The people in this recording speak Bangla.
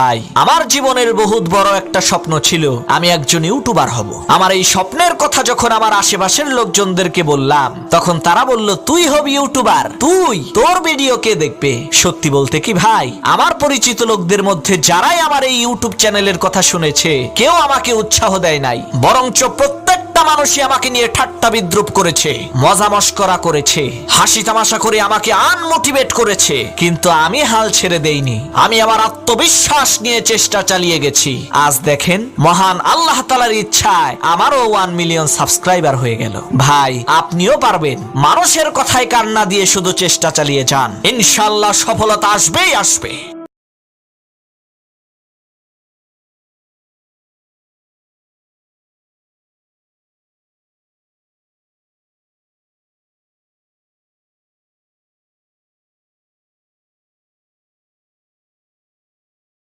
ভাই, আমার জীবনের বহুত বড় একটা স্বপ্ন ছিল, আমি একজন ইউটিউবার হব। আমার এই স্বপ্নের কথা যখন আমার আশেপাশের লোকজনদেরকে বললাম, তখন তারা বলল, তুই হবি ইউটিউবার, তুই তোর ভিডিও কে দেখবে। সত্যি বলতে কি ভাই, আমার পরিচিত লোকদের মধ্যে যারাই আমার এই ইউটিউব চ্যানেলের কথা শুনেছে, কেউ আমাকে উৎসাহ দেয় নাই। বরঞ্চ প্রত্যেকটা মানুষই আমাকে নিয়ে ঠাট্টা বিদ্রুপ করেছে, মজা মস্করা করেছে, হাসি তামাশা করে আমাকে আনমোটিভেট করেছে। কিন্তু আমি হাল ছেড়ে দেইনি, আমি আমার আত্মবিশ্বাস নিয়ে চেষ্টা চালিয়ে গেছি। আজ দেখেন, মহান আল্লাহ তালার ইচ্ছায় আমারও ওয়ান মিলিয়ন সাবস্ক্রাইবার হয়ে গেল। ভাই, আপনিও পারবেন, মানুষের কথায় কান্না দিয়ে শুধু চেষ্টা চালিয়ে যান। ইনশাল্লাহ সফলতা আসবেই আসবে।